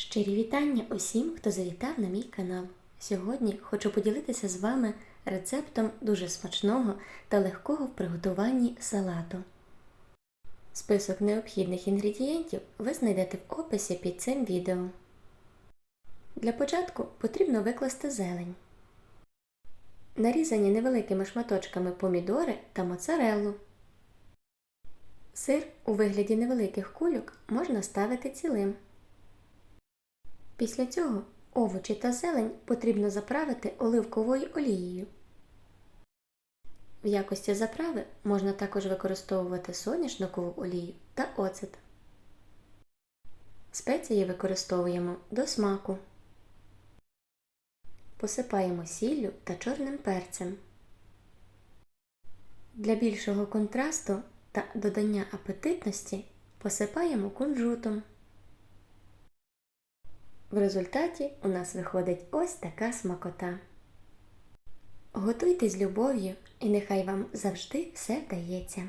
Щирі вітання усім, хто завітав на мій канал. Сьогодні хочу поділитися з вами рецептом дуже смачного та легкого в приготуванні салату. Список необхідних інгредієнтів ви знайдете в описі під цим відео. Для початку потрібно викласти зелень. Нарізані невеликими шматочками помідори та моцареллу. Сир у вигляді невеликих кульок можна ставити цілим. Після цього овочі та зелень потрібно заправити оливковою олією. В якості заправи можна також використовувати соняшникову олію та оцет. Спеції використовуємо до смаку. Посипаємо сіллю та чорним перцем. Для більшого контрасту та додання апетитності посипаємо кунжутом. В результаті у нас виходить ось така смакота. Готуйте з любов'ю і нехай вам завжди все вдається.